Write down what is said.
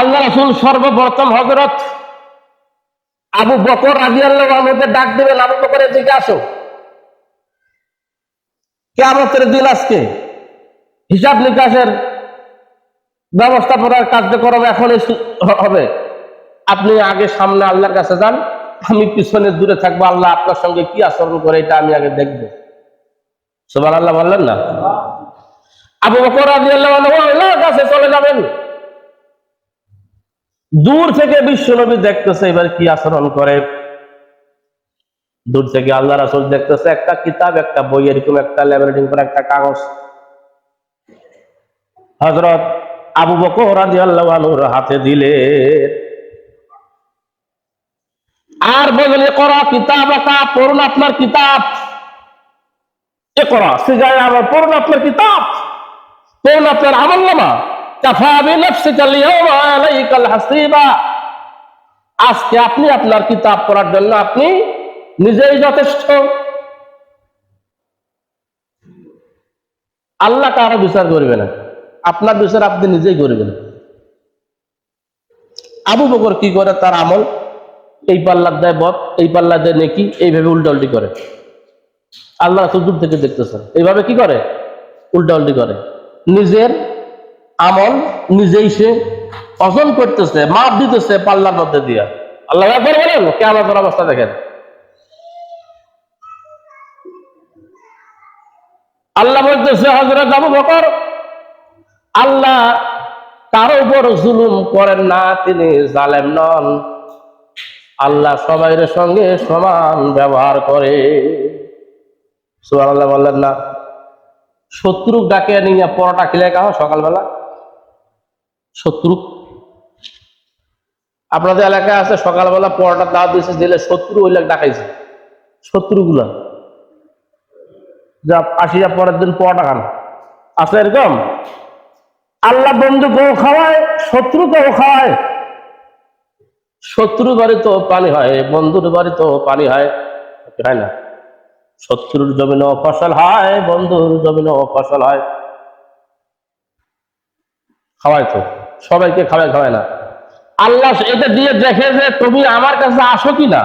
আল্লাহ রসুল সর্বপ্রথম হজরত আবু বকর রাজি আল্লাহ ডাক দেবেন, আবু বকরের দিকে আসো। কেমতের দিন আজকে হিসাব নিকাশের ব্যবস্থাপনার কার্যক্রম এখনই হবে। আপনি আগে সামনে আল্লাহর কাছে যান, আমি পিছনে দূরে থাকব, আল্লাহ আপনার সঙ্গে কি আচরণ করে এটা আমি আগে দেখব। সুবান আল্লাহ বললেন না? আবু বকর রাজি আল্লাহ কাছে চলে যাবেন। দূর থেকে বিশ্ব নবী দেখতেছে, এবার কি আচরণ করে? দূর থেকে আল্লাহ রাসুল দেখতেছে, একটা কিতাব, একটা বই, এরকম একটা ল্যামিনেটিং করে একটা কাগজ। হজরত আবু বকর রাজি আল্লাহ হাতে দিলে। আর বললেন করা কিতাব একা পড়ুন আপনার কিতাব। এ করা সিগায় আবার পড়ুন আপনার কিতাব। পড়ুন আপনার আমল নামা। আজকে আপনি আপনার কিতাব পড়ার জন্য আপনি নিজেই যথেষ্ট। আল্লাহ কারও বিচার করবে না। আপনার বিচার আপনি নিজেই করবেন। আবু বকর কি করে? তার আমল, এই পাল্লার দেয় বধ এই পাল্লা দেয় নেকি, এইভাবে উল্টা উল্টি করে। আল্লাহ রাসূল থেকে দেখতেছেন। এইভাবে কি করে? উল্টাউল্টি করে। নিজের আমল নিজেই সে অর্জন করতেছে, মাপ দিতেছে পাল্লার মধ্যে দিয়া। আল্লাহ একবার বলেন কেমন অবস্থা দেখেন। আল্লাহ বলতেছে হজরত আবু বকর, আল্লাহ কারও উপর জুলুম করেন না, তিনি জালেম নন। আল্লাহ সবাইয়ের সঙ্গে সমান ব্যবহার করে। সুবহান আল্লাহ বললেন না শত্রু ডাকে নিয়ে পরোটা খেলে খাওয়া সকালবেলা। শত্রু। আপনাদের এলাকায় আছে, সকালবেলা পরোটা দাওয়াত দিয়েছে দিলে শত্রু ওই লোক ডাকাইছে। শত্রুগুলা। যা আসিয়া পরের দিন পরোটা খান। আছে এরকম? আল্লাহ বন্ধুকেও খাওয়ায় শত্রুকেও খাওয়ায়। শত্রু বাড়িতেও পানি হয়, বন্ধুর বাড়ি তো পানি হয়। হয় না? শত্রুর জমিনেও ফসল হয়, বন্ধুর জমিনেও ফসল হয়। খাওয়ায় তো। সবাইকে খাওয়ায় খাওয়ায় না। আল্লাহ এটা দিয়ে দেখে যে তুমি আমার কাছে আসো কি না